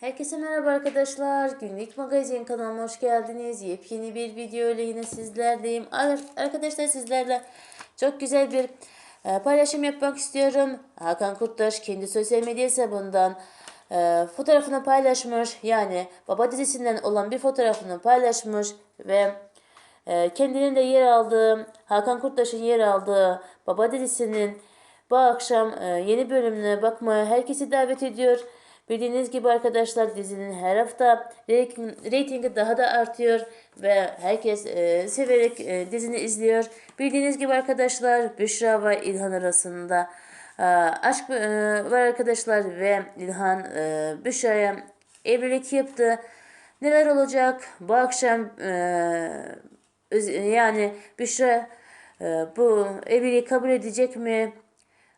Herkese merhaba arkadaşlar. Günlük magazin kanalıma hoş geldiniz. Yepyeni bir video ile yine sizlerdeyim. Ar- Arkadaşlar sizlerle çok güzel bir e, paylaşım yapmak istiyorum. Hakan Kurttaş kendi sosyal medya hesabından e, fotoğrafını paylaşmış. Yani Baba dizisinden olan bir fotoğrafını paylaşmış ve e, kendinin de yer aldığı, Hakan Kurttaş'ın yer aldığı Baba dizisinin bu akşam yeni bölümüne bakmaya herkesi davet ediyor. Bildiğiniz gibi arkadaşlar dizinin her hafta reyting- reytingi daha da artıyor ve herkes e, severek e, dizini izliyor. Bildiğiniz gibi arkadaşlar Büşra ve İlhan arasında e, aşk e, var arkadaşlar ve İlhan e, Büşra'ya evlilik yaptı. Neler olacak bu akşam e, yani Büşra e, bu evliliği kabul edecek mi?